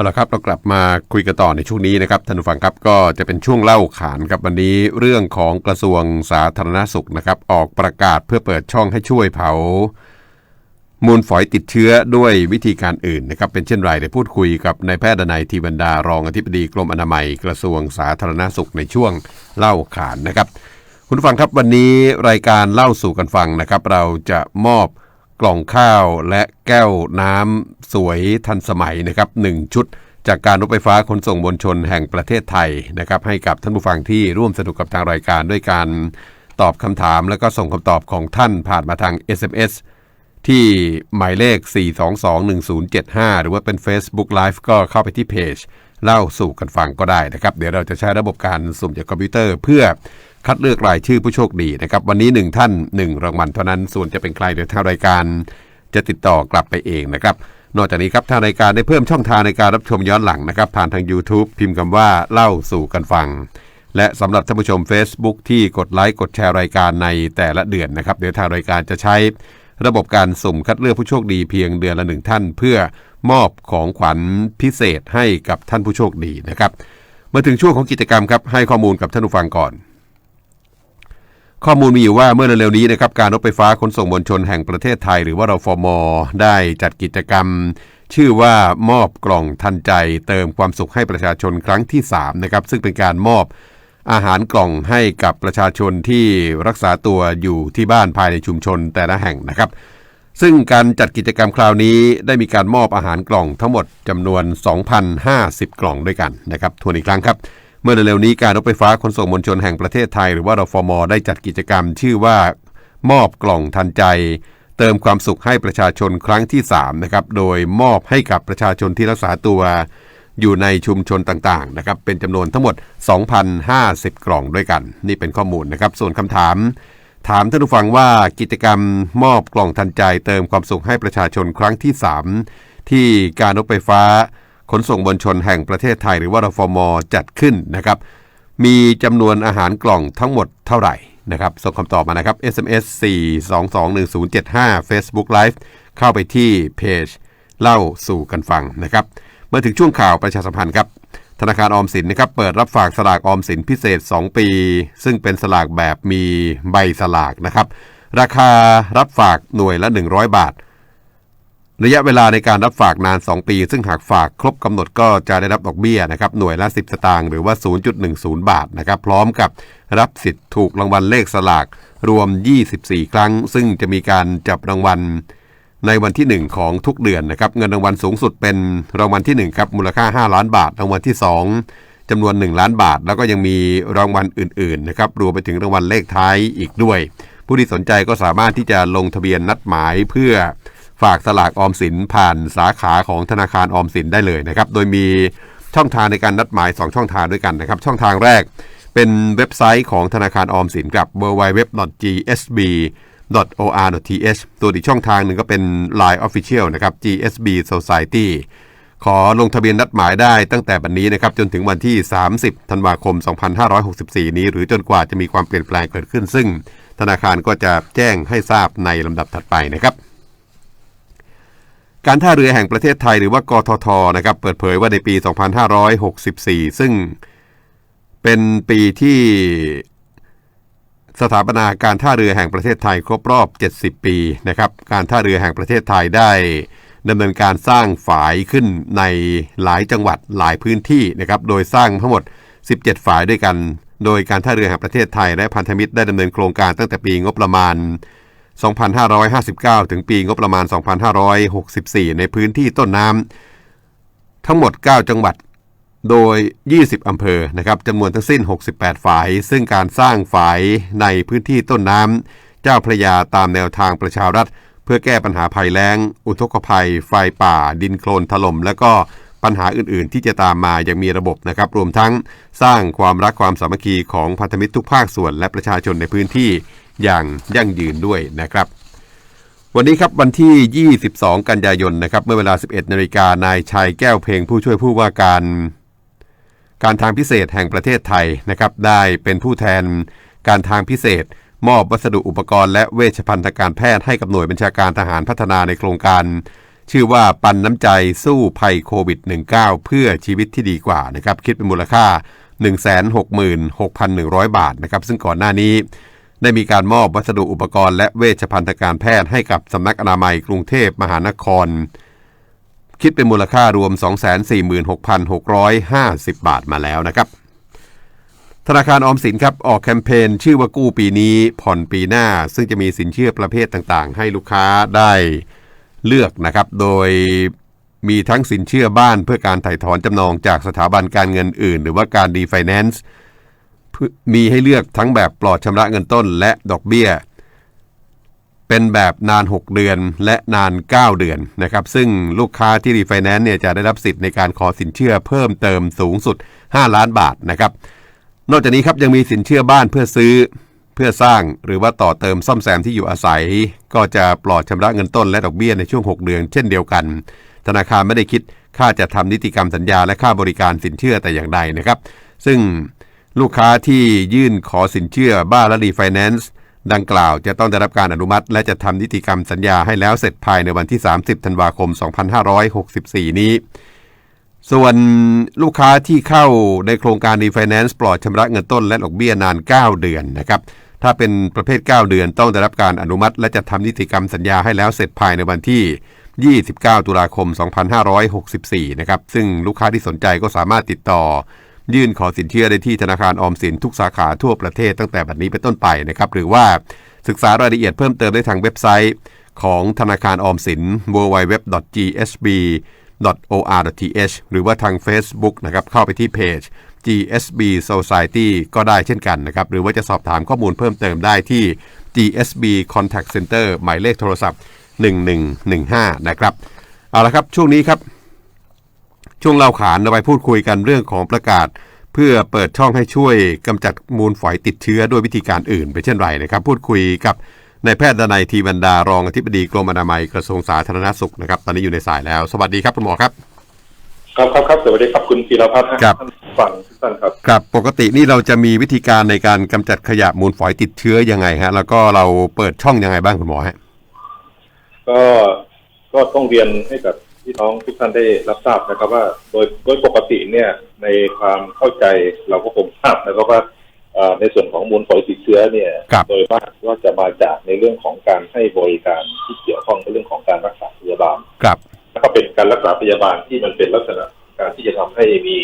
เอาละครับเรากลับมาคุยกันต่อในช่วงนี้นะครับท่านผู้ฟังครับก็จะเป็นช่วงเล่าขานครับวันนี้เรื่องของกระทรวงสาธารณสุขนะครับออกประกาศเพื่อเปิดช่องให้ช่วยเผา มูลฝอยติดเชื้อด้วยวิธีการอื่นนะครับเป็นเช่นไรเดี๋ยวพูดคุยกับนายแพทย์ดนัยทีบรรดารองอธิบดีกรมอนามัย กระทรวงสาธารณสุขในช่วงเล่าขานนะครับ คุณผู้ฟังครับวันนี้รายการเล่าสู่กันฟังนะครับ เราจะมอบ กล่องข้าวและแก้วน้ำสวยทันสมัยนะครับหนึ่งชุด จากการรถไฟฟ้าขนส่งมวลชนแห่งประเทศไทยนะครับให้กับท่านผู้ฟังที่ร่วมสนุกกับทางรายการด้วยการตอบคำถามแล้วก็ส่งคำตอบของท่านผ่านมาทาง SMS ที่หมายเลข 4221075 หรือว่าเป็น Facebook Live ก็เข้าไปที่เพจ เล่าสู่กันฟังก็ได้นะครับ เดี๋ยวเราจะใช้ระบบการสุ่มจากคอมพิวเตอร์เพื่อ คัดเลือกรายชื่อผู้โชคดีนะครับ วันนี้ 1 ท่าน 1 รางวัลเท่านั้น ส่วนจะเป็นใครเดี๋ยวทางรายการจะติดต่อกลับไปเองนะครับ นอกจากนี้ครับทางรายการได้เพิ่มช่องทางในการรับชมย้อนหลังนะครับ ผ่านทาง YouTube พิมพ์คำว่าเล่าสู่กันฟัง และสำหรับท่านผู้ชม Facebook ที่กดไลค์กดแชร์รายการในแต่ละเดือนนะครับเดี๋ยวทางรายการจะใช้ ระบบการสุ่มคัดเลือกผู้โชคดีเพียงเดือนละหนึ่งท่าน เพื่อมอบของขวัญพิเศษให้กับท่านผู้โชคดีนะครับมาถึงช่วงของกิจกรรมครับให้ข้อมูลกับท่านผู้ฟังก่อน ข้อมูลมีอยู่ว่าเมื่อเร็วๆนี้นะครับการรถไฟฟ้าขนส่งมวลชนแห่งประเทศไทย หรือว่ารฟมได้จัดกิจกรรม ชื่อว่ามอบกล่องทันใจ เติมความสุขให้ประชาชนครั้งที่3นะครับซึ่งเป็นการมอบอาหารกล่องให้กับประชาชนที่รักษาตัวอยู่ที่บ้านภายในชุมชนแต่ละแห่งนะครับ ซึ่งการจัดกิจกรรมคราวนี้ได้มีการมอบอาหารกล่องทั้งหมดจำนวน 2,050 กล่องด้วยกันนะครับทวนอีกครั้งครับ เมื่อเร็วๆนี้การรถไฟฟ้าขนส่งมวลชนแห่งประเทศไทย หรือว่ารฟม ได้จัดกิจกรรม ชื่อว่ามอบกล่องทันใจ เติมความสุขให้ประชาชนครั้งที่3นะครับโดยมอบให้กับประชาชนที่รักษาตัวอยู่ในชุมชนต่างๆนะครับเป็นจำนวนทั้งหมด 2,050 กล่องด้วยกัน นี่เป็นข้อมูลนะครับ ส่วนคำถาม ถามท่านผู้ฟังว่ากิจกรรมมอบกล่องทันใจ เติมความสุขให้ประชาชนครั้งที่ 3 ที่การรถไฟฟ้า ขนส่งมวลชนแห่งประเทศไทยหรือว่ารฟมจัดขึ้นนะครับ มีจำนวนอาหารกล่องทั้งหมดเท่าไหร่นะครับ ส่งคำตอบมานะครับ SMS 4221075 Facebook Live เข้าไปที่เพจเล่าสู่กันฟังนะครับเมื่อถึงช่วงข่าวประชาสัมพันธ์ครับ ธนาคารออมสินนะครับเปิดรับฝากสลากออมสินพิเศษ 2 ปี ซึ่งเป็นสลากแบบมีใบสลากนะครับ ราคารับฝากหน่วยละ 100 บาท ระยะเวลาในการรับฝากนาน 2 ปี ซึ่งหากฝากครบกำหนดก็จะได้รับดอกเบี้ยนะครับหน่วยละ 10 สตางค์หรือว่า 0.10 บาทนะครับพร้อมกับรับสิทธิ์ถูกรางวัลเลขสลากรวม 24 ครั้ง ซึ่งจะมีการจับรางวัลในวันที่ 1 ของทุกเดือนนะครับเงินรางวัลสูงสุดเป็นรางวัลที่1ครับมูลค่า 5 ล้านบาท รางวัลที่ 2จำนวน 1 ล้านบาท แล้วก็ยังมีรางวัลอื่นๆนะครับรวมไปถึงรางวัลเลขท้ายอีกด้วย ผู้ที่สนใจก็สามารถที่จะลงทะเบียนนัดหมายเพื่อ ฝากสลากออมสินผ่านสาขาของธนาคารออมสินได้เลยนะครับ โดยมีช่องทางในการนัดหมาย 2 ช่องทางด้วยกันนะครับ ช่องทางแรกเป็นเว็บไซต์ของธนาคารออมสินกับ www.gsb or.th ตัวอีกช่องทางหนึ่งก็เป็น Line Official นะครับ GSB Society ขอลงทะเบียนนัดหมายได้ตั้งแต่บัดนนี้นะครับจนถึงวันที่ 30 ธันวาคม 2564 นี้ หรือจนกว่าจะมีความเปลี่ยนแปลงเกิดขึ้น ซึ่งธนาคารก็จะแจ้งให้ทราบในลำดับถัดไปนะครับ การท่าเรือแห่งประเทศไทยหรือว่ากททนะครับเปิดเผยว่าในปี 2564 ซึ่งเป็นปีที่สถาปนาการท่าเรือแห่งประเทศไทยครบรอบ 70 ปีนะครับการท่าเรือแห่งประเทศไทยได้ดำเนินการสร้างฝายขึ้นในหลายจังหวัดหลายพื้นที่นะครับโดยสร้างทั้งหมด 17 ฝายด้วยกัน โดยการท่าเรือแห่งประเทศไทยและพันธมิตรได้ดำเนินโครงการตั้งแต่ปีงบประมาณ 2559 ถึงปีงบประมาณ 2564 ในพื้นที่ต้นน้ำทั้งหมด 9 จังหวัดโดย 20 อำเภอ นะครับจำนวนทั้งสิ้น 68 ฝ่าย ซึ่งการสร้างฝ่ายในพื้นที่ต้นน้ำ เจ้าพระยาตามแนวทางประชารัฐ เพื่อแก้ปัญหาภัยแล้ง อุทกภัย ไฟป่า ดินโคลนถล่ม และก็ปัญหาอื่น ๆ ที่จะตามมาอย่างมีระบบนะครับ รวมทั้งสร้างความรักความสามัคคีของพันธมิตรทุกภาคส่วนและประชาชนในพื้นที่ อย่างยั่งยืนด้วยนะครับ วันนี้ครับวันที่ 22 กันยายนนะครับเมื่อเวลา 11นาฬิกานายชัยแก้วเพลงผู้ช่วยผู้ว่าการการทางพิเศษแห่งประเทศไทยนะครับได้เป็นผู้แทนการทางพิเศษ มอบวัสดุอุปกรณ์และเวชภัณฑ์ทางการแพทย์ให้กับหน่วยบัญชาการทหารพัฒนาในโครงการ ชื่อว่าปันน้ำใจสู้ภัยโควิด -19 เพื่อชีวิตที่ดีกว่านะครับคิดเป็นมูลค่า 166,100 บาทนะครับซึ่งก่อนหน้านี้ ได้มีการมอบวัสดุอุปกรณ์และเวชภัณฑ์การแพทย์ให้กับสำนักอนามัยกรุงเทพมหานคร คิดเป็นมูลค่ารวม 246,650 บาทมาแล้วนะครับ ธนาคารออมสินครับออกแคมเปญชื่อว่ากู้ปีนี้ผ่อนปีหน้า ซึ่งจะมีสินเชื่อประเภทต่างๆ ให้ลูกค้าได้เลือกนะครับ โดยมีทั้งสินเชื่อบ้านเพื่อการถ่ายถอนจำนองจากสถาบันการเงินอื่น หรือว่าการดีไฟแนนซ์ มีให้เลือกทั้งแบบปลอดชำระเงินต้นและดอกเบี้ย เป็นแบบนาน 6 เดือนและนาน 9 เดือนนะครับ ซึ่งลูกค้าที่รีไฟแนนซ์เนี่ยจะได้รับสิทธิ์ในการขอสินเชื่อเพิ่มเติมสูงสุด 5 ล้านบาทนะครับ นอกจากนี้ครับยังมีสินเชื่อบ้านเพื่อซื้อเพื่อสร้างหรือว่าต่อเติมซ่อมแซมที่อยู่อาศัย ก็จะปลอดชำระเงินต้นและดอกเบี้ยในช่วง 6 เดือน เช่นเดียวกัน ธนาคารไม่ได้คิดค่าจะทำนิติกรรมสัญญาและค่าบริการสินเชื่อแต่อย่างใดนะครับ ซึ่ง ลูกค้าที่ยื่นขอสินเชื่อบ้านและรีไฟแนนซ์ดังกล่าวจะต้องได้รับการอนุมัติ และจะทำนิติกรรมสัญญาให้แล้วเสร็จภายในวันที่ 30 ธันวาคม 2564 นี้ ส่วนลูกค้าที่เข้าในโครงการรีไฟแนนซ์ปลอดชำระเงินต้นและดอกเบี้ยนาน 9 เดือนนะครับถ้าเป็นประเภท 9 เดือนต้องได้รับการอนุมัติ และจะทำนิติกรรมสัญญาให้แล้วเสร็จภายในวันที่ 29 ตุลาคม 2564 นะครับซึ่งลูกค้าที่สนใจก็สามารถติดต่อ ยื่นขอสินเชื่อได้ที่ธนาคารออมสินทุกสาขาทั่วประเทศตั้งแต่บัดนี้เป็นต้นไปนะครับหรือว่าศึกษารายละเอียดเพิ่มเติมได้ทางเว็บไซต์ของธนาคารออมสิน www.gsb or.th หรือว่าทาง Facebook นะครับเข้าไปที่เพจ GSB Society ก็ได้เช่นกันนะครับ หรือว่าจะสอบถามข้อมูลเพิ่มเติมได้ที่ GSB Contact Center หมายเลขโทรศัพท์ 1115 นะครับ เอาละครับ ช่วงนี้ครับ ช่วงเล่าขานเราไปพูดคุยกันเรื่องของประกาศ เพื่อเปิดช่องให้ช่วยกำจัดมูลฝอยติดเชื้อด้วยวิธีการอื่นไปเช่นไรนะครับ พูดคุยกับนายแพทย์ดนัยทีบรรดารองอธิบดีกรมอนามัยกระทรวงสาธารณสุขนะครับ ตอนนี้อยู่ในสายแล้ว สวัสดีครับคุณหมอครับครับครับครับสวัสดีครับคุณพีรพัฒน์ครับท่านฟังทุกท่านครับครับปกตินี่เราจะมีวิธีการในการกำจัดขยะมูลฝอยติดเชื้อยังไงฮะ แล้วก็เราเปิดช่องยังไงบ้างคุณหมอฮะก็ก็ต้องเรียนให้กับ พี่น้องทุกท่านได้รับทราบนะครับ ว่าโดยโดยปกติเนี่ย ในความเข้าใจเราก็คงทราบนะครับว่าเอ่อในส่วนของมูลฝอยติดเชื้อเนี่ยครับโดยมากก็จะมาจากในเรื่องของการให้บริการที่เกี่ยวข้องกับเรื่องของการรักษาพยาบาลครับแล้วก็เป็นการรักษาพยาบาลที่มันเป็นลักษณะการที่จะทำให้มี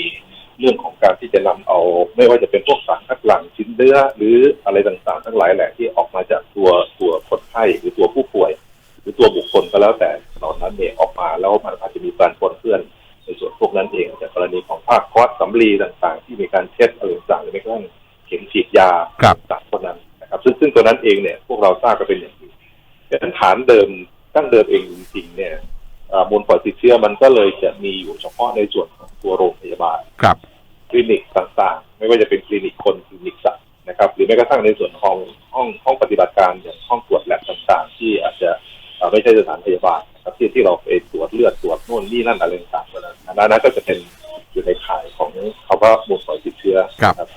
เรื่องของการที่จะนำเอา ไม่ว่าจะเป็นพวกสารคัดหลั่งชิ้นเนื้อหรืออะไรต่างๆ ทั้งหลายแหละที่ออกมาจากตัวตัวคนไข้หรือตัวผู้ป่วยห รือตัวบุคคลก็แล้วแต่เหล่านั้นเนี่ยออกมาแล้วมันอาจจะมีการปนเปื้อนในส่วนพวกนั้นเองจากกรณีของผ้าก๊อซสำลีต่างๆ ที่มีการเช็ดอะไรต่างๆหรือแม้กระทั่งเข็มฉีดยาครับต่างๆพวกนั้นนะครับ ซึ่งซึ่งตัวนั้นเองเนี่ยพวกเราทราบก็เป็นอย่างดีแต่ฐานเดิมตั้งเดิมเองจริงๆเนี่ยอ่ามูลฝอยติดเชื้อมันก็เลยจะมีอยู่เฉพาะในส่วนของตัวโรงพยาบาลครับคลินิกต่างๆ ไม่ว่าจะเป็นคลินิกคนคลินิกสัตว์นะครับ หรือแม้กระทั่งในส่วนของห้องห้องปฏิบัติการอย่างห้องตรวจแลบต่างๆ ที่อาจจะอ่า ไม่ใช่สถานพยาบาลนะครับที่ที่เราไปตรวจเลือดตรวจโน่นนี่นั่นอะไรต่างๆเหล่านั้นอันนั้นก็จะเป็นอยู่ในข่ายของคำว่ามูลฝอยติดเชื้อครับนะ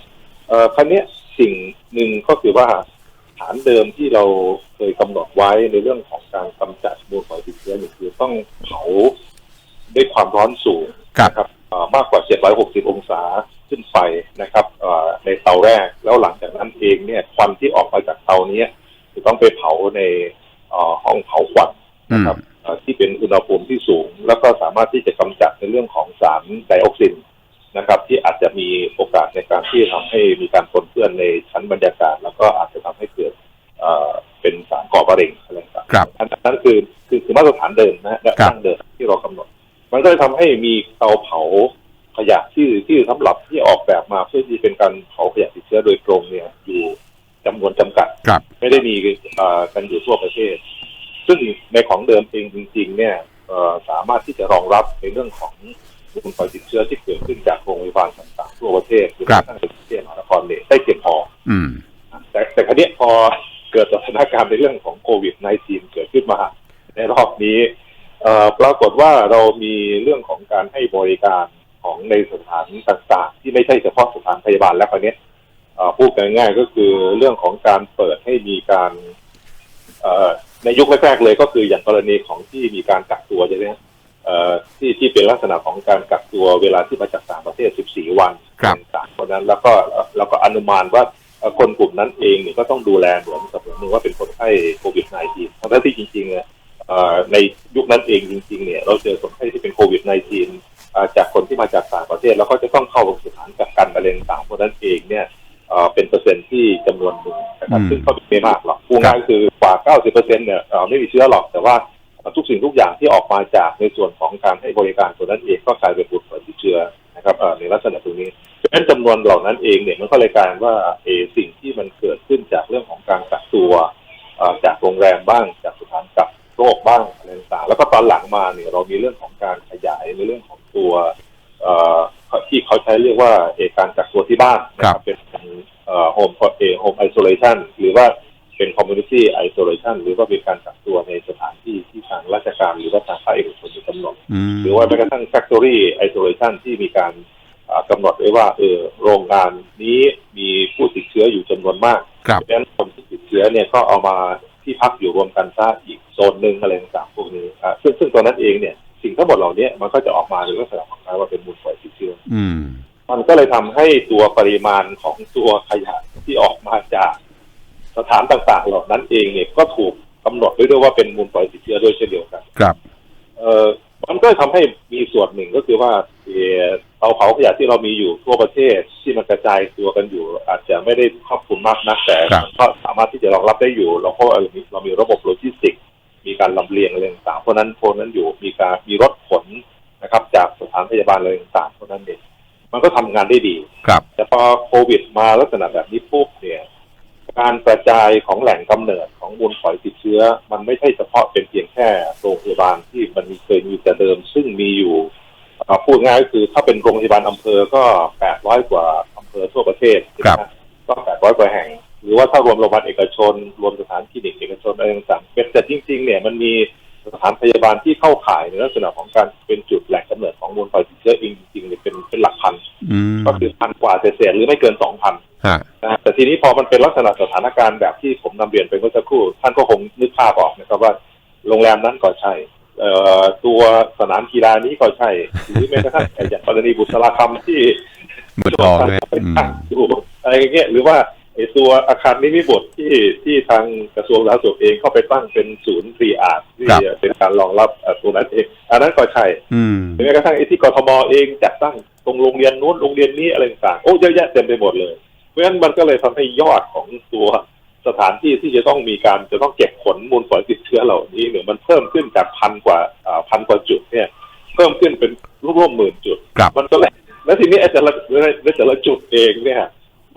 เอ่อครั้นี้ยสิ่งหนึ่งก็คือว่าฐานเดิมที่เราเคยกำหนดไว้ในเรื่องของการกำจัดมูลฝอยติดเชื้อเนี่ยคือต้องเผาด้วยความร้อนสูงครับนะครับเอ่อมากกว่า 760 องศาขึ้นไปนะครับเอ่อในเตาแรกแล้วหลังจากนั้นเองเนี่ยควันที่ออกมาจากเตาเนี้ยจะต้องไปเผาในเอ่อห้องเผาควั นนะครับเอ่อที่เป็นอุณหภูมิที่สูง แล้วก็สามารถที่จะกำจัดในเรื่องของสารไดออกซินนะครับ ที่อาจจะมีโอกาสในการที่จะทำให้มีการปนเปื้อนในชั้นบรรยากาศ แล้วก็อาจจะทำให้เกิดเอ่อเป็นสารก่อมะเร็งอะไรต่างๆครับอันนั้นคือคือคือมาตรฐานเดิมนะฮะและครับตั้งเดิมที่เรากำหนด มันก็เลยทำให้มีเตาเผาขยะที่ที่สำหรับที่ออกแบบมาเพื่อที่เป็นการเผาขยะติดเชื้อโดยตรงเนี่ยอยู่จำนวนจำกัดครับไม่ได้มีเอ่อกันอยู่ทั่วประเทศ ซึ่งในของเดิมเองจริง ๆ เนี่ยเอ่อสามารถที่จะรองรับในเรื่องของมูลฝอยติดเชื้อที่เกิดขึ้นจากโรงพยาบาลต่างๆทั่วประเทศหรือครับแม้กระทั่งในกรุงเทพมหานครเนี่ยได้เพียงพออืมแต่แต่ครั้นี้พอเกิดสถานการณ์ในเรื่องของโควิด -19 เกิดขึ้นมา ในรอบนี้เอ่อปรากฏว่าเรามีเรื่องของการให้บริการของในสถานต่างๆ ที่ไม่ใช่เฉพาะสถานพยาบาลแล้วคราวนี้เอ่อพูดกันง่ายๆก็คือเรื่องของการเปิดให้มีการเอ่อ ในยุคแรกๆเลยก็คืออย่างกรณีของที่มีการกักตัวใช่ไหมฮะเอ่อที่ที่เป็นลักษณะของการกักตัวเวลาที่มาจากต่างประเทศ 14 วันครับต่างๆคนนั้นแล้วก็แล้วก็อนุมานว่าเอ่อคนกลุ่มนั้นเองเนี่ยก็ต้องดูแลเหมือนกับเหมือนว่าเป็นคนไข้โควิด -19 ทั้งๆที่จริงๆเนี่ยเอ่อในยุคนั้นเองจริง ๆ เนี่ย เราเจอคนไข้ที่เป็นโควิด -19 อ่าจากคนที่มาจากต่างประเทศ แล้วก็จะต้องเข้าสถานกักกันอะไรต่างๆเพราะฉะนั้นเองเนี่ย เอ่อเป็นเปอร์เซ็นต์ที่จำนวนหนึ่งนะครับอืมซึ่งก็ไม่มากหรอกพูดง่ายๆคือกว่า 90%เนี่ยเอ่อไม่มีเชื้อหรอกแต่ว่าทุกสิ่งทุกอย่างที่ออกมาจากในส่วนของการให้บริการตัวนั้นเองก็กลายเป็นผู้ป่วยติดเชื้อนะครับเอ่อในลักษณะตรงนี้เพราะฉะนั้นจำนวนเหล่านั้นเองเนี่ยมันก็เลยกลายเป็นว่าเออสิ่งที่มันเกิดขึ้นจากเรื่องของการกักตัวเอ่อจากโรงแรมบ้างจากสถานกักโรคบ้างอะไรต่างๆแล้วก็ตอนหลังมาเนี่ยเรามีเรื่องของการขยายในเรื่องของตัวเอ่อที่เขาใช้เรียกว่าเออการกักตัวที่บ้านนะครับเป็นโฮมเอ โฮมไอโซเลชันหรือว่าเป็นคอมมูนิตี้ไอโซเลชันหรือว่าเป็นการกักตัวในสถานที่ที่ทางราชการหรือว่าทางภาคเอกชนกำหนดอืมหรือว่าแม้กระทั่ง factory isolation ที่มีการอ่ากำหนดไว้ว่าเออโรงงานนี้มีผู้ติดเชื้ออยู่จำนวนมากครับเพราะฉะนั้นคนที่ติดเชื้อเนี่ยก็เอามาที่พักอยู่รวมกันซะอีกโซนหนึ่งอะไรต่างๆพวกนี้อ่าซึ่งซึ่งตัวนั้นเองเนี่ยสิ่งทั้งหมดเหล่านี้มันก็จะออกมาในลักษณะของการว่าเป็นมูลฝอยติดเชื้ออืมมันก็เลยทำให้ตัวปริมาณของตัวขยะที่ออกมาจาก สถานต่างๆเหล่านั้นเองเนี่ยก็ถูกกำหนดไว้ด้วยว่าเป็นมูลฝอยติดเชื้อด้วยเช่นเดียวกันครับ เอ่อมันก็ทำให้มีส่วนหนึ่งก็คือว่าเอ่อเตาเผาขยะที่เรามีอยู่ทั่วประเทศที่มันกระจายตัวกันอยู่ อาจจะไม่ได้ครอบคลุมมากนักแต่ครับมันก็สามารถที่จะรองรับได้อยู่เราก็เรามีเรามีระบบโลจิสติกส์มีการลำเลียงอะไรต่างๆเพราะฉะนั้นพวกนั้นอยู่มีการมีรถขนนะครับ จากสถานพยาบาลอะไรต่างๆเพราะฉะนั้นเองมันก็ทำงานได้ดีครับ แต่พอโควิดมาลักษณะแบบนี้ปุ๊บเนี่ย การกระจายของแหล่งกำเนิดของมูลฝอยติดเชื้อ มันไม่ใช่เฉพาะเป็นเพียงแค่โรงพยาบาลที่มันมีเคยมีแต่เดิม ซึ่งมีอยู่เอ่อพูดง่ายก็คือถ้าเป็นโรงพยาบาลอำเภอก็800กว่าอำเภอทั่วประเทศใช่ไหมฮะก็800กว่าแห่ง หรือว่าถ้ารวมโรงพยาบาลเอกชน รวมสถานคลินิกเอกชนอะไรต่างๆเป็นแต่จริง ๆ เนี่ยมันมีสถานพยาบาลที่เข้าข่ายในลักษณะของการเป็นจุดแหล่งกำเนิดของมูลฝอยติดเชื้อเองจริงๆเนี่ยเป็นเป็นหลักพันอืมก็คือพันกว่าเศษๆหรือไม่เกินสองพันฮะ นะฮะแต่ทีนี้พอมันเป็นลักษณะสถานการณ์แบบที่ผมนำเรียนไปเมื่อสักครู่ ท่านก็คงนึกภาพออกนะครับว่าโรงแรมนั้นก็ใช่เอ่อตัวสนามกีฬานี้ก็ใช่หรือแม้กระทั่งอย่างกรณีบุษราคำที่มือทองเลยเป็นอืมตั้งอยู่อะไรอย่างเงี้ยหรือว่าไอ้ตัวอาคารนิมิตรที่ที่ทางกระทรวงสาธารณสุขเองเข้าไปตั้งเป็นศูนย์ทรีอาร์ที่ครับเป็นการรองรับเอ่อตัวนั้นเองอันนั้นก็ใช่อืมหรือแม้กระทั่งไอ้ที่กทมเองจัดตั้งตรงโรงเรียนนู้นโรงเรียนนี้อะไรต่างๆโอ้เยอะแยะเต็มไปหมดเลยเพ ราะฉะนั้นมันก็เลยทำให้ยอดของตัวสถานที่ที่จะต้องมีการจะต้องเก็บขนมูลฝอยติดเชื้อเหล่านี้เนี่ยมันเพิ่มขึ้นจากพันกว่าอ่าพันกว่าจุดเนี่ย เพิ่มขึ้นเป็นร่วมๆหมื่นจุดครับมันก็เลยแล้วทีนี้ไอ้แต่ละในแต่ละจุดเองเนี่ย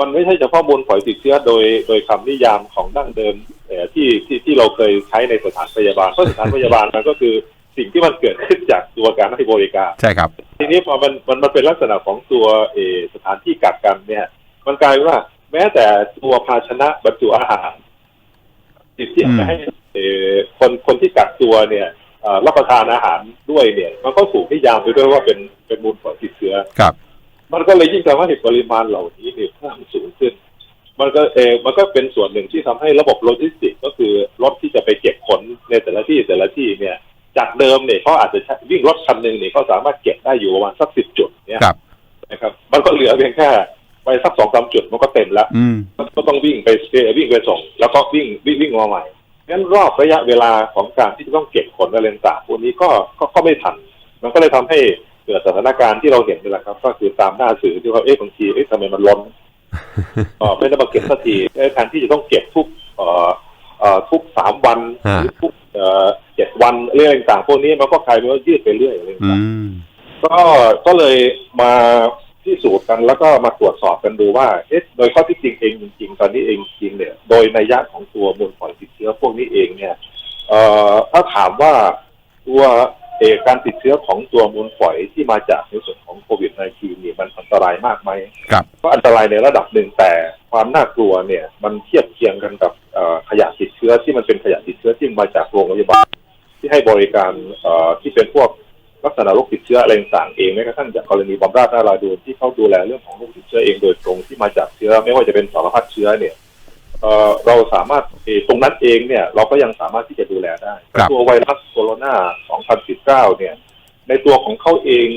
มันไม่ใช่เฉพาะมูลฝอยติดเชื้อโดยโดยคำนิยามของดั้งเดิมเอ่อที่ที่ที่เราเคยใช้ในสถานพยาบาลเพราะสถานพยาบาลมันก็คือสิ่งที่มันเกิดขึ้นจากตัวการให้บริการใช่ครับ ทีนี้พอมันมันมันเป็นลักษณะของตัวเออสถานที่กักกันเนี่ย มันกลายเป็นว่า แม้แต่ตัวภาชนะบรรจุอาหารที่ที่เอาไปให้เออคนคนที่กักตัวเนี่ยเอ่อรับประทานอาหารด้วยเนี่ย มันก็ถูกนิยามไปด้วยว่าเป็นเป็นมูลฝอยติดเชื้อครับ มันก็เลยยิ่งทำให้ปริมาณเหล่านี้เนี่ยเพิ่มสูงขึ้น มันก็เออมันก็เป็นส่วนหนึ่งที่ทำให้ระบบโลจิสติกส์ก็คือรถที่จะไปเก็บขนในแต่ละที่แต่ละที่เนี่ย จากเดิมเนี่ยเขาอาจจะใช้วิ่งรถคันหนึ่งเนี่ยเขาสามารถเก็บได้อยู่ประมาณสักสิบจุดเนี่ยครับนะครับ มันก็เหลือเพียงแค่ ไปสักสองสามจุดมันก็เต็มแล้วอืมก็ต้องวิ่งไปเอ่อวิ่งไปส่ง แล้วก็วิ่งวิ่งวิ่งมาใหม่งั้นรอบระยะเวลาของการที่จะต้องเก็บขนอะไรต่างๆพวกนี้ก็ก็ก็ไม่ทัน มันก็เลยทำให้เกิดสถานการณ์ที่เราเห็นนี่แหละครับ ก็คือตามหน้าสื่อที่ว่าเอ๊ะบางทีเอ๊ะทำไมมันล้นเออไม่ได้มาเก็บสักทีเอ๊ะแทนที่จะต้องเก็บทุกเอ่อเอ่อทุกสามวันฮะหรือทุกเอ่อเจ็ดวันเรื่องต่างๆพวกนี้มันก็กลายเป็นว่ายืดไปเรื่อยอะไรอืต่างมๆก็ก็เลยมา พิสูจน์กันแล้วก็มาตรวจสอบกันดูว่าเอ๊ะโดยข้อที่จริงเองจริง ๆ ตอนนี้เองจริงเนี่ยโดยนัยยะของตัวมูลฝอยติดเชื้อพวกนี้เองเนี่ยเอ่อถ้าถามว่าตัวเออการติดเชื้อของตัวมูลฝอยที่มาจากในส่วนของโควิด -19 เนี่ยมันอันตรายมากไหมครับก็อันตรายในระดับหนึ่งแต่ความน่ากลัวเนี่ย มันเทียบเคียงกันกับเอ่อขยะติดเชื้อที่มันเป็นขยะติดเชื้อที่มาจากโรงพยาบาลที่ให้บริการเอ่อที่เป็นพวก ลักษณะโรคติดเชื้ออะไรต่างๆเองแม้กระทั่งจากกรณีบำราศนาราดูนที่เขาดูแลเรื่องของโรคติดเชื้อเองโดยตรงที่มาจากเชื้อ ไม่ว่าจะเป็นสารพัดเชื้อเนี่ยเอ่อเราสามารถเอ่อตรงนั้นเองเนี่ยเราก็ยังสามารถที่จะดูแลได้ครับตัวไวรัสโคโรนา 2019 เนี่ยในตัวของเขาเอง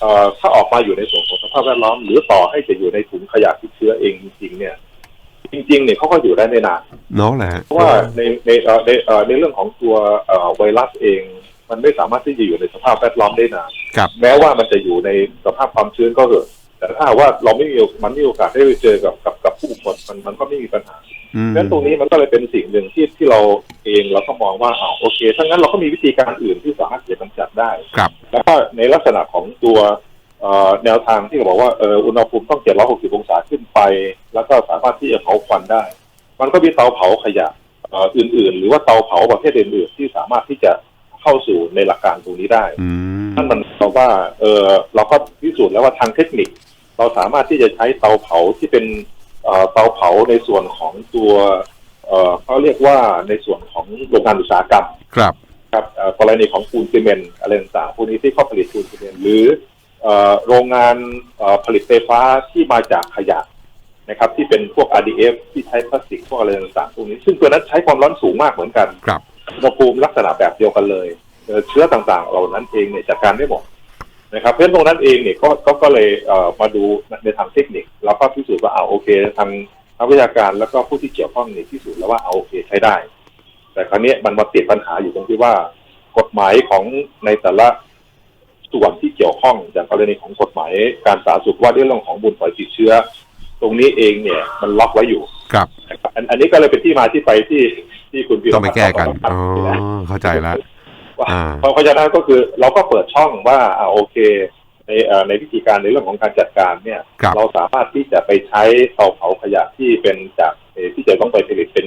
เอ่อถ้าออกมาอยู่ในส่วนของสภาพแวดล้อม หรือต่อให้จะอยู่ในถุงขยะติดเชื้อเองจริงๆเนี่ย จริงๆเนี่ยเขาก็อยู่ได้ไม่นานเนาะแหละฮะเพราะว่าในในเอ่อในเอ่อในเรื่องของตัวเอ่อไวรัสเอง มันไม่สามารถที่จะอยู่ในสภาพแวดล้อมได้นานครับแม้ว่ามันจะอยู่ในสภาพความชื้นก็เถอะแต่ถ้าหากว่าเราไม่มีโอกมันไม่มีโอกาสได้ไปเจอกับกับกับผู้คนมันมันก็ไม่มีปัญหาอืมเพราะฉะนั้นตรงนี้มันก็เลยเป็นสิ่งหนึ่งที่ที่เราเองเราก็มองว่าอ้าวโอเคถ้างั้นเราก็มีวิธีการอื่นที่สามารถที่จะกำจัดได้ครับแล้วก็ในลักษณะของตัวเอ่อแนวทางที่เราบอกว่าเอออุณหภูมิต้อง 760 องศาขึ้นไป แล้วก็สามารถที่จะเผาควันได้ มันก็มีเตาเผาขยะเอ่ออื่นๆ หรือว่าเตาเผาประเภทอื่นๆที่สามารถที่จะ เข้าสู่ในหลักการตรงนี้ได้อืมนั่นมันเราว่าเออเราก็พิสูจน์แล้วว่าทางเทคนิค เราสามารถที่จะใช้เตาเผาที่เป็นเอ่อเตาเผาในส่วนของตัวเอ่อเขาเรียกว่าในส่วนของโรงงานอุตสาหกรรมครับครับเอ่อกรณีของปูนซีเมนต์อะไรต่างๆพวกนี้ที่เขาผลิตปูนซีเมนต์หรือเอ่อโรงงานเอ่อผลิตไฟฟ้าที่มาจากขยะนะครับที่เป็นพวก RDF ที่ใช้พลาสติกพวกอะไรต่างๆพวกนี้ ซึ่งตัวนั้นใช้ความร้อนสูงมากเหมือนกันครับ อุณหภูมิลักษณะแบบเดียวกันเลยเชื้อต่างๆ เหล่านั้นเองเนี่ยจัดการไม่หมดนะครับเพราะฉะนั้นตรงนั้นเองเนี่ยก็ก็ก็เลยเอ่อมาดูในทางเทคนิค แล้วก็พิสูจน์ว่าเอาโอเคทางนักวิชาการแล้วก็ผู้ที่เกี่ยวข้องเนี่ยพิสูจน์แล้วว่าเอาโอเคใช้ได้ แต่คราวนี้มันมาติดปัญหาอยู่ตรงที่ว่ากฎหมายของในแต่ละส่วนที่เกี่ยวข้องอย่างกรณีของกฎหมายการสาธารณสุขว่าด้วยเรื่องของบุญฝอยติดเชื้อ ตรงนี้เองเนี่ยมันล็อกไว้อยู่ ครับนะครับอันอันนี้ก็เลยเป็นที่มาที่ไปที่ที่คุณพีรต้องไปแก้กันพัฒอ๋อเข้าใจแล้วว่าอ่า เพราะเพราะฉะนั้นก็คือเราก็เปิดช่องว่าอ่าโอเค ในเอ่อในวิธีการในเรื่องของการจัดการเนี่ย ครับ เราสามารถที่จะไปใช้เตาเผาขยะที่เป็นจากเอ่อที่จะต้องไปผลิตเป็น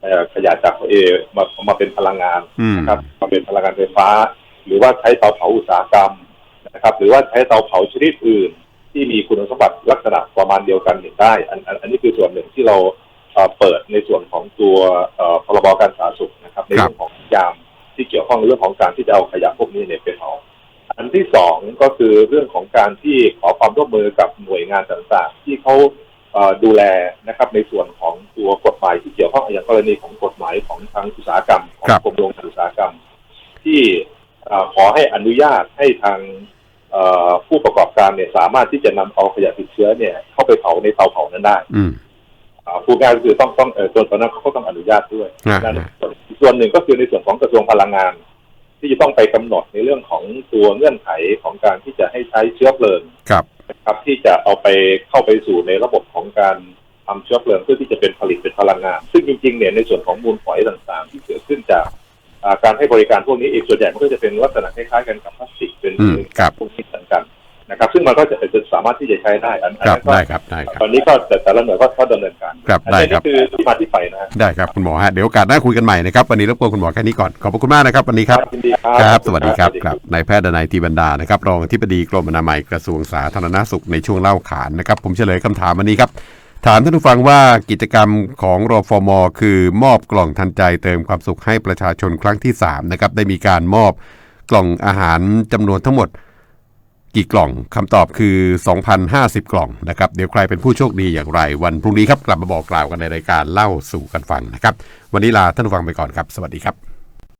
เอ่อขยะจากเออมามาเป็นพลังงานอืม นะครับมาเป็นพลังงานไฟฟ้า หรือว่าใช้เตาเผาอุตสาหกรรมนะครับ หรือว่าใช้เตาเผาชนิดอื่น ที่มีคุณสมบัติลักษณะประมาณเดียวกันเนี่ยได้อันอันอันนี้คือส่วนหนึ่งที่เราเอ่อเปิดในส่วนของตัวเอ่อพรบการสาธารณสุขนะครับ ในเรื่องของยามที่เกี่ยวข้องเรื่องของการที่จะเอาขยะพวกนี้เนี่ยไปเผาอันที่สองก็คือเรื่องของการที่ขอความร่วมมือกับหน่วยงานต่างๆ ที่เขาเอ่อดูแลนะครับในส่วนของตัวกฎหมายที่เกี่ยวข้องอย่างกรณีของกฎหมายของทางอุตสาหกรรมของครับกรมโรงงานอุตสาหกรรม ที่เอ่อขอให้อนุญาตให้ทางเอ่อ ผู้ประกอบการเนี่ยสามารถที่จะนำเอาขยะติดเชื้อเนี่ย เข้าไปเผาในเตาเผานั้นได้ อืมอ่าพูดง่ายก็คือต้องต้องเออส่วนตอนนั้นเขาก็ต้องอนุญาตด้วยอ่านั่นส่วนอีกส่วนหนึ่งก็คือในส่วนของกระทรวงพลังงาน ที่จะต้องไปกำหนดในเรื่องของตัวเงื่อนไขของการที่จะให้ใช้เชื้อเพลิงครับนะครับ ที่จะเอาไปเข้าไปสู่ในระบบของการทำเชื้อเพลิงเพื่อที่จะเป็นผลิตเป็นพลังงาน ซึ่งจริงๆเนี่ยในส่วนของมูลฝอยต่างๆ ที่เกิดขึ้นจากอ่า การให้บริการพวกนี้เองส่วนใหญ่มันก็จะเป็นลักษณะคล้ายๆกันกับพลาสติกเป็นอืมครับพวกนี้เหมือนกันนะครับ ซึ่งมันก็จะจะสามารถที่จะใช้ได้อันอันครับนั้นก็ได้ครับได้ครับตอนนี้ก็แต่แต่ละหน่วยก็ก็ดำเนินการครับอันได้นี้ครับคือที่มาที่ไปนะฮะได้ครับคุณหมอฮะเดี๋ยวโอกาสหน้าคุยกันใหม่นะครับวันนี้รบกวนคุณหมอแค่นี้ก่อนขอบพระคุณมากนะครับวันนี้ครับยินดีครับครับ สวัสดีครับครับนายแพทย์ดนัยทีบรรดานะครับรองอธิบดีกรมอนามัยกระทรวงสาธารณสุขในช่วงเล่าขานนะครับผมเฉลยคำถามวันนี้ครับ ถามท่านผู้ฟังว่ากิจกรรมของรอฟมอคือมอบกล่องทันใจเติมความสุขให้ประชาชนครั้งที่3นะครับได้มีการมอบกล่องอาหารจำนวนทั้งหมดกี่กล่องคำตอบคือ 2,050 กล่องนะครับเดี๋ยวใครเป็นผู้โชคดีอย่างไร วันพรุ่งนี้ครับกลับมาบอกกล่าวกันในรายการเล่าสู่กันฟังนะครับ วันนี้ลาท่านผู้ฟังไปก่อนครับ สวัสดีครับ